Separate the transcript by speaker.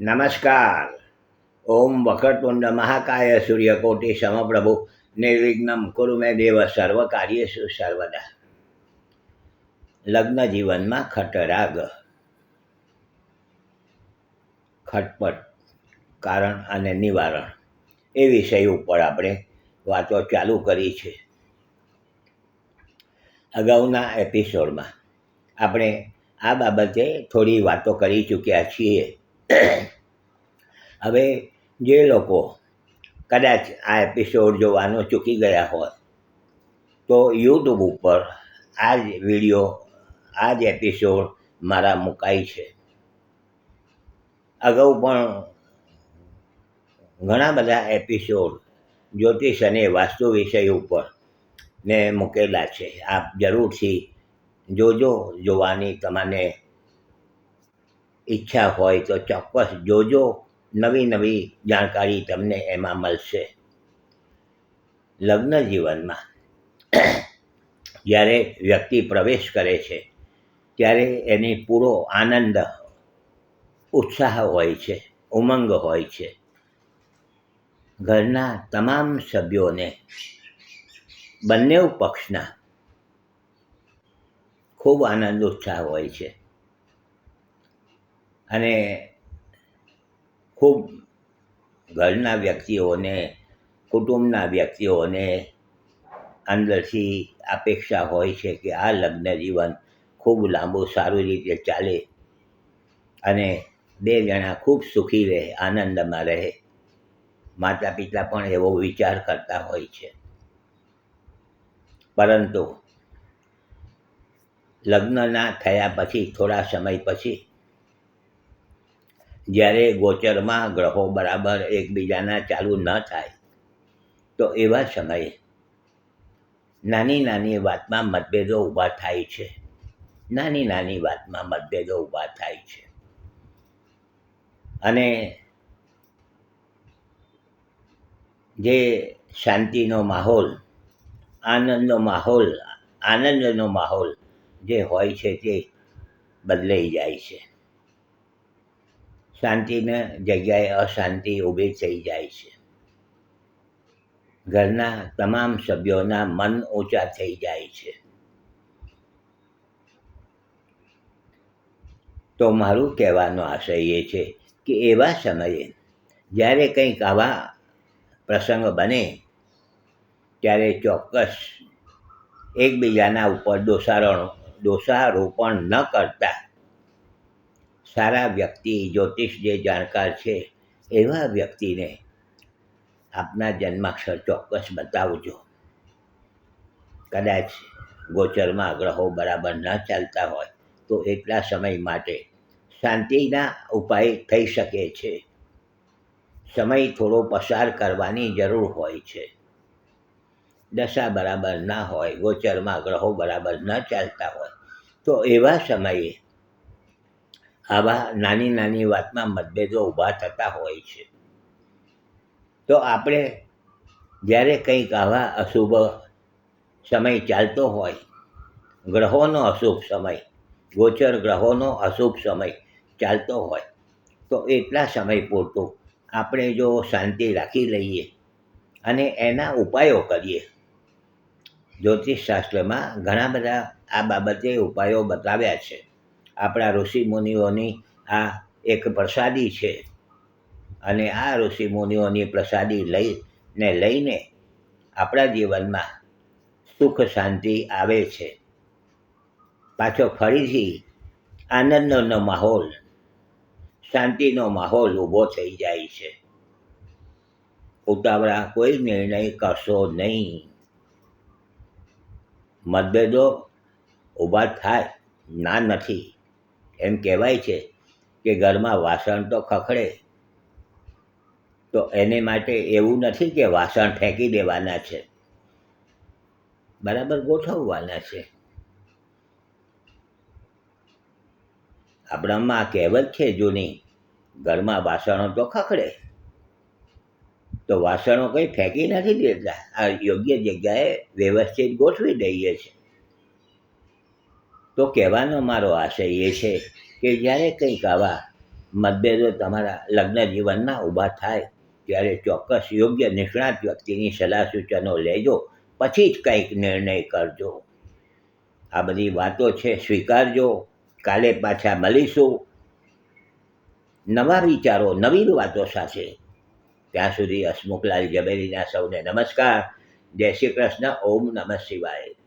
Speaker 1: નમસ્કાર. ઓમ વક્રતુંડ મહાકાય સૂર્યકોટિ સમપ્રભુ. નિર્વિઘ્નમ કુરુ મે દેવ સર્વ કાર્યેષુ સર્વદા. લગ્ન જીવનમાં ખટરાગ. ખટપટ, કારણ અને નિવારણ. એ વિષય ઉપર આપણે વાતો ચાલુ કરી છે. અગાઉના એપિસોડમાં આપણે આ બાબતે થોડી વાતો કરી ચૂક્યા છીએ. હવે જે લોકો કદાચ આ એપિસોડ જોવાનું ચૂકી ગયા હોય, તો યુટ્યુબ ઉપર આ જ વીડિયો આ જ એપિસોડ મારા મુકાય છે. અગાઉ પણ ઘણા બધા એપિસોડ જ્યોતિષ અને વાસ્તુ વિષય ઉપર મેં મૂકેલા છે. આપ જરૂરથી જોજો, જોવાની તમને ઈચ્છા હોય તો ચોક્કસ જોજો. નવી નવી જાણકારી તમને એમાં મળશે. લગ્ન જીવનમાં જ્યારે વ્યક્તિ પ્રવેશ કરે છે, ત્યારે એની પૂરો આનંદ, ઉત્સાહ હોય છે, ઉમંગ હોય છે. ઘરના તમામ સભ્યોને બંને પક્ષના ખૂબ આનંદ, ઉત્સાહ હોય છે. અને ખૂબ ઘરના વ્યક્તિઓને, કુટુંબના વ્યક્તિઓને અંદરથી અપેક્ષા હોય છે કે આ લગ્ન જીવન ખૂબ લાંબુ, સારી રીતે ચાલે અને બે જણા ખૂબ સુખી રહે, આનંદમાં રહે. માતા પિતા પણ એવો વિચાર કરતા હોય છે. પરંતુ લગ્નના થયા પછી, થોડા સમય પછી જ્યારે ગોચરમાં ગ્રહો બરાબર એકબીજાના ચાલુ ન થાય, તો એવા સમયે નાની નાની વાતમાં મતભેદો ઊભા થાય છે. નાની નાની વાતમાં મતભેદો ઊભા થાય છે. અને જે શાંતિનો માહોલ, આનંદનો માહોલ આનંદનો માહોલ જે હોય છે તે બદલાઈ જાય છે. શાંતિને જગ્યાએ અશાંતિ ઊભી થઈ જાય છે. ઘરના તમામ સભ્યોના મન ઊંચા થઈ જાય છે. તો મારું કહેવાનો આશય એ છે કે એવા સમયે જ્યારે કંઈક આવા પ્રસંગ બને, ત્યારે ચોક્કસ એકબીજાના ઉપર દોષારોપણ દોષારોપણ ન કરતા સારા વ્યક્તિ, જ્યોતિષ જે જાણકાર છે, એવા વ્યક્તિને આપના જન્માક્ષર ચોક્કસ બતાવજો. કદાચ ગોચરમાં ગ્રહો બરાબર ન ચાલતા હોય, તો એટલા સમય માટે શાંતિના ઉપાય થઈ શકે છે. સમય થોડો પસાર કરવાની જરૂર હોય છે. દશા બરાબર ના હોય, ગોચરમાં ગ્રહો બરાબર ન ચાલતા હોય, તો એવા સમયે આવા નાની નાની વાતમાં મતભેદો ઊભા થતા હોય છે. તો આપણે જ્યારે કંઈક આવા અશુભ સમય ચાલતો હોય, ગ્રહોનો અશુભ સમય, ગોચર ગ્રહોનો અશુભ સમય ચાલતો હોય, તો એટલા સમય પૂરતું આપણે જો શાંતિ રાખી લઈએ અને એના ઉપાયો કરીએ. જ્યોતિષશાસ્ત્રમાં ઘણા બધા આ બાબતે ઉપાયો બતાવ્યા છે. આપણા ઋષિ મુનિઓની આ એક પ્રસાદી છે. અને આ ઋષિ મુનિઓની પ્રસાદી લઈને લઈને આપણા જીવનમાં સુખ શાંતિ આવે છે. પાછો ફરીથી આનંદનો માહોલ, શાંતિનો માહોલ ઊભો થઈ જાય છે. ઉતાવળા કોઈ નિર્ણય કરશો નહીં. મતભેદો ઊભા થાય ના નથી. એમ કહેવાય છે કે ઘરમાં વાસણ તો ખખડે, તો એને માટે એવું નથી કે વાસણ ફેંકી દેવાના છે. બરાબર ગોઠવવાના છે. આપણામાં કહેવત છે જૂની, ઘરમાં વાસણો તો ખખડે, તો વાસણો કંઈ ફેંકી નથી દેતા. આ યોગ્ય જગ્યાએ વ્યવસ્થિત ગોઠવી દઈએ છે તો કહેવાનો મારો આશય એ છે કે જ્યારે કંઈક આવા મતભેદો તમારા લગ્ન જીવનમાં ઊભા થાય, ત્યારે ચોક્કસ યોગ્ય નિષ્ણાત વ્યક્તિની સલાહ સૂચનો લેજો, પછી જ કંઈક નિર્ણય કરજો. આ બધી વાતો છે, સ્વીકારજો, કાલે પાછા મળીશું. નવા વિચારો, નવીન વાતો સાથે. ત્યાં સુધી હસમુખલાલ ઝવેરીના સૌને નમસ્કાર. જય શ્રી કૃષ્ણ, ઓમ નમઃ શિવાય.